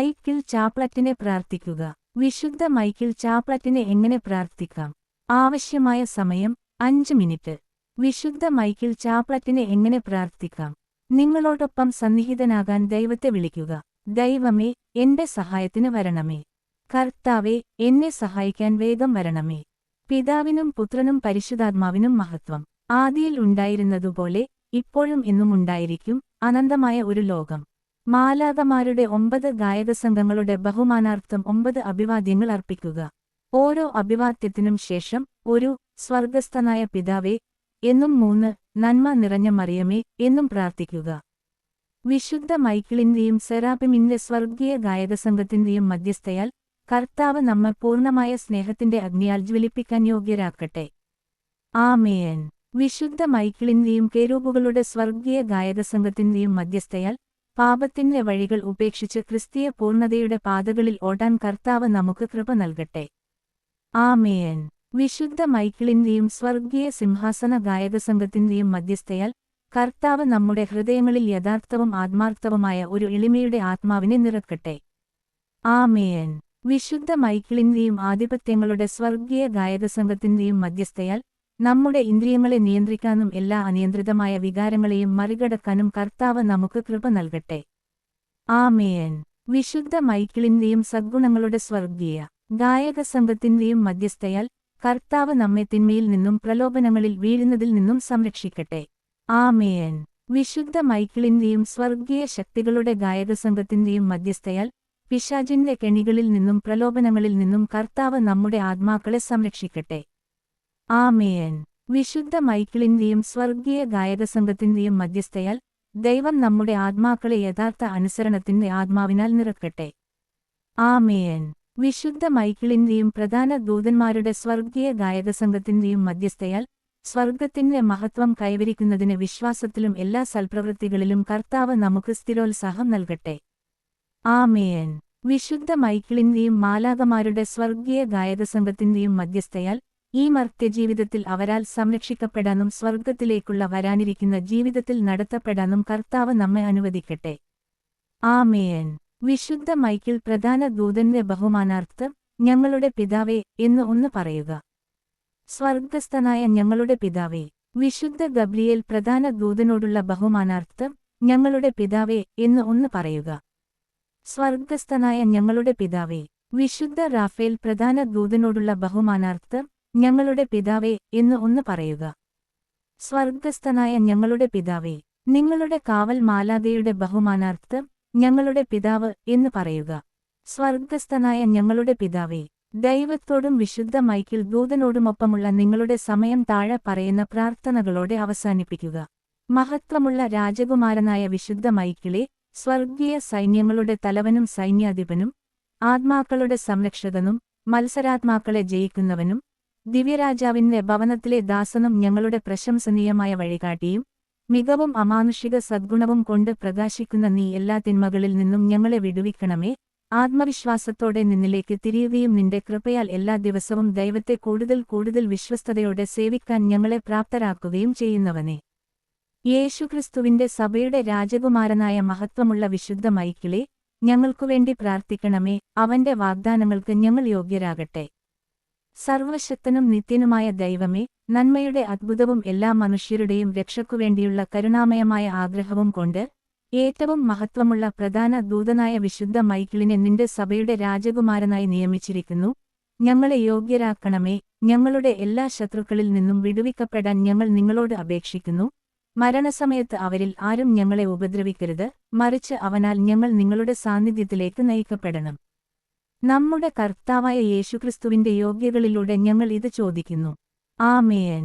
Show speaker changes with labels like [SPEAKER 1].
[SPEAKER 1] Michael ചാപ്ലറ്റിനെ പ്രാർത്ഥിക്കുക. വിശുദ്ധ Michael ചാപ്ലറ്റിനെ എങ്ങനെ പ്രാർത്ഥിക്കാം? ആവശ്യമായ സമയം അഞ്ച് മിനിറ്റ്. വിശുദ്ധ മൈക്കിൾ ചാപ്ലറ്റിനെ എങ്ങനെ പ്രാർത്ഥിക്കാം? നിങ്ങളോടൊപ്പം സന്നിഹിതനാകാൻ ദൈവത്തെ വിളിക്കുക. ദൈവമേ എന്റെ സഹായത്തിന് വരണമേ. കർത്താവേ എന്നെ സഹായിക്കാൻ വേഗം വരണമേ. പിതാവിനും പുത്രനും പരിശുദ്ധാത്മാവിനും മഹത്വം. ആദിയിൽ ഉണ്ടായിരുന്നതുപോലെ ഇപ്പോഴും എന്നും ഉണ്ടായിരിക്കും അനന്തമായ ഒരു ലോകം. മാലാകമാരുടെ ഒമ്പത് ഗായകസംഘങ്ങളുടെ ബഹുമാനാർത്ഥം ഒമ്പത് അഭിവാദ്യങ്ങൾ അർപ്പിക്കുക. ഓരോ അഭിവാദ്യത്തിനും ശേഷം ഒരു സ്വർഗസ്ഥനായ പിതാവേ എന്നും മൂന്ന് നന്മ നിറഞ്ഞ മറിയമേ എന്നും പ്രാർത്ഥിക്കുക. വിശുദ്ധ മൈക്കിളിന്റെയും സെറാപ്പിമിന്റെ സ്വർഗീയ ഗായകസംഘത്തിന്റെയും മധ്യസ്ഥയാൽ കർത്താവ് നമ്മെ പൂർണമായ സ്നേഹത്തിന്റെ അഗ്നിയാൽ ജ്വലിപ്പിക്കാൻ യോഗ്യരാക്കട്ടെ. ആമേയൻ വിശുദ്ധ മൈക്കിളിന്റെയും കേരൂപുകളുടെ സ്വർഗീയ ഗായകസംഘത്തിന്റെയും മധ്യസ്ഥയാൽ പാപത്തിന്റെ വഴികൾ ഉപേക്ഷിച്ച് ക്രിസ്തീയ പൂർണതയുടെ പാതകളിൽ ഓടാൻ കർത്താവ് നമുക്ക് കൃപ നൽകട്ടെ. ആമേയൻ വിശുദ്ധ മൈക്കിളിന്റെയും സ്വർഗീയ സിംഹാസന ഗായകസംഘത്തിന്റെയും മധ്യസ്ഥയാൽ കർത്താവ് നമ്മുടെ ഹൃദയങ്ങളിൽ യഥാർത്ഥവും ആത്മാർത്ഥവുമായ ഒരു എളിമയുടെ ആത്മാവിനെ നിറക്കട്ടെ. ആമേയൻ വിശുദ്ധ മൈക്കിളിന്റെയും ആധിപത്യങ്ങളുടെ സ്വർഗീയ ഗായകസംഘത്തിന്റെയും മധ്യസ്ഥയാൽ നമ്മുടെ ഇന്ദ്രിയങ്ങളെ നിയന്ത്രിക്കാനും എല്ലാ അനിയന്ത്രിതമായ വികാരങ്ങളെയും മറികടക്കാനും കർത്താവ് നമുക്ക് കൃപ നൽകട്ടെ. ആമേയൻ വിശുദ്ധ മൈക്കിളിന്റെയും സദ്ഗുണങ്ങളുടെ സ്വർഗീയ ഗായകസംഘത്തിന്റെയും മധ്യസ്ഥയാൽ കർത്താവ് നമ്മെ തിന്മയിൽ നിന്നും പ്രലോഭനങ്ങളിൽ വീഴുന്നതിൽ നിന്നും സംരക്ഷിക്കട്ടെ. ആമേയൻ വിശുദ്ധ മൈക്കിളിന്റെയും സ്വർഗീയ ശക്തികളുടെ ഗായകസംഘത്തിന്റെയും മധ്യസ്ഥയാൽ പിശാജിന്റെ കെണികളിൽ നിന്നും പ്രലോഭനങ്ങളിൽ നിന്നും കർത്താവ് നമ്മുടെ ആത്മാക്കളെ സംരക്ഷിക്കട്ടെ. ആമേയൻ വിശുദ്ധ മൈക്കിളിന്റെയും സ്വർഗീയ ഗായക ഗായകസംഘത്തിന്റെയും മധ്യസ്ഥയാൽ ദൈവം നമ്മുടെ ആത്മാക്കളെ യഥാർത്ഥ അനുസരണത്തിന്റെ ആത്മാവിനാൽ നിറക്കട്ടെ. ആമേൻ. വിശുദ്ധ മൈക്കിളിന്റെയും പ്രധാന ദൂതന്മാരുടെ സ്വർഗീയ ഗായക ഗായകസംഘത്തിന്റെയും മധ്യസ്ഥയാൽ സ്വർഗത്തിന്റെ മഹത്വം കൈവരിക്കുന്നതിന് വിശ്വാസത്തിലും എല്ലാ സൽപ്രവൃത്തികളിലും കർത്താവ് നമുക്ക് സ്ഥിരോത്സാഹം നൽകട്ടെ. ആമേൻ. വിശുദ്ധ മൈക്കിളിന്റെയും മാലാകമാരുടെ സ്വർഗീയ ഗായക ഗായകസംഘത്തിന്റെയും മധ്യസ്ഥയാൽ ഈ മർത്യജീവിതത്തിൽ അവരാൽ സംരക്ഷിക്കപ്പെടാനും സ്വർഗത്തിലേക്കുള്ള വരാനിരിക്കുന്ന ജീവിതത്തിൽ നടത്തപ്പെടാനും കർത്താവ് നമ്മെ അനുവദിക്കട്ടെ. ആമേയൻ വിശുദ്ധ മൈക്കിൾ പ്രധാന ദൂതന്റെ ബഹുമാനാർത്ഥം ഞങ്ങളുടെ പിതാവേ എന്ന് ഒന്ന് പറയുക. സ്വർഗസ്ഥനായ ഞങ്ങളുടെ പിതാവേ വിശുദ്ധ ഗബ്രിയേൽ പ്രധാന ദൂതനോടുള്ള ബഹുമാനാർത്ഥം ഞങ്ങളുടെ പിതാവേ എന്ന് ഒന്ന് പറയുക. സ്വർഗസ്ഥനായ ഞങ്ങളുടെ പിതാവേ വിശുദ്ധ റാഫേൽ പ്രധാന ദൂതനോടുള്ള ബഹുമാനാർത്ഥം ഞങ്ങളുടെ പിതാവേ എന്ന് ഒന്ന് പറയുക. സ്വർഗസ്ഥനായ ഞങ്ങളുടെ പിതാവേ നിങ്ങളുടെ കാവൽ മാലാതയുടെ ബഹുമാനാർത്ഥം ഞങ്ങളുടെ പിതാവ് എന്ന് പറയുക. സ്വർഗസ്ഥനായ ഞങ്ങളുടെ പിതാവേ ദൈവത്തോടും വിശുദ്ധ മൈക്കിൾ ദൂതനോടുമൊപ്പമുള്ള നിങ്ങളുടെ സമയം താഴെ പറയുന്ന പ്രാർത്ഥനകളോടെ അവസാനിപ്പിക്കുക. മഹത്വമുള്ള രാജകുമാരനായ വിശുദ്ധ മൈക്കിളെ സ്വർഗീയ സൈന്യങ്ങളുടെ തലവനും സൈന്യാധിപനും ആത്മാക്കളുടെ സംരക്ഷകനും മത്സരാത്മാക്കളെ ജയിക്കുന്നവനും ദിവ്യരാജാവിന്റെ ഭവനത്തിലെ ദാസനും ഞങ്ങളുടെ പ്രശംസനീയമായ വഴികാട്ടിയും മികവും അമാനുഷിക സദ്ഗുണവും കൊണ്ട് പ്രകാശിക്കുന്ന നീ എല്ലാ തിന്മകളിൽ നിന്നും ഞങ്ങളെ വിടുവിക്കണമേ. ആത്മവിശ്വാസത്തോടെ നിന്നിലേക്ക് തിരിയുകയും നിന്റെ കൃപയാൽ എല്ലാ ദിവസവും ദൈവത്തെ കൂടുതൽ കൂടുതൽ വിശ്വസ്തയോടെ സേവിക്കാൻ ഞങ്ങളെ പ്രാപ്തരാക്കുകയും ചെയ്യുന്നവനെ. യേശുക്രിസ്തുവിന്റെ സഭയുടെ രാജകുമാരനായ മഹത്വമുള്ള വിശുദ്ധ മൈക്കിളെ ഞങ്ങൾക്കുവേണ്ടി പ്രാർത്ഥിക്കണമേ. അവന്റെ വാഗ്ദാനങ്ങൾക്ക് ഞങ്ങൾ യോഗ്യരാകട്ടെ. സർവശക്തനും നിത്യനുമായ ദൈവമേ നന്മയുടെ അത്ഭുതവും എല്ലാ മനുഷ്യരുടെയും രക്ഷക്കുവേണ്ടിയുള്ള കരുണാമയമായ ആഗ്രഹവും കൊണ്ട് ഏറ്റവും മഹത്വമുള്ള പ്രധാന ദൂതനായ വിശുദ്ധ മൈക്കിളിനെ നിന്റെ സഭയുടെ രാജകുമാരനായി നിയമിച്ചിരിക്കുന്നു. ഞങ്ങളെ യോഗ്യരാക്കണമേ ഞങ്ങളുടെ എല്ലാ ശത്രുക്കളിൽ നിന്നും വിടുവിക്കപ്പെടാൻ ഞങ്ങൾ നിങ്ങളോട് അപേക്ഷിക്കുന്നു. മരണസമയത്ത് അവരിൽ ആരും ഞങ്ങളെ ഉപദ്രവിക്കരുത് മറിച്ച് അവനാൽ ഞങ്ങൾ നിങ്ങളുടെ സാന്നിധ്യത്തിലേക്ക് നയിക്കപ്പെടണം. നമ്മുടെ കർത്താവായ യേശുക്രിസ്തുവിന്റെ യോഗ്യകളിലൂടെ ഞങ്ങൾ ഇത് ചോദിക്കുന്നു. ആമേയൻ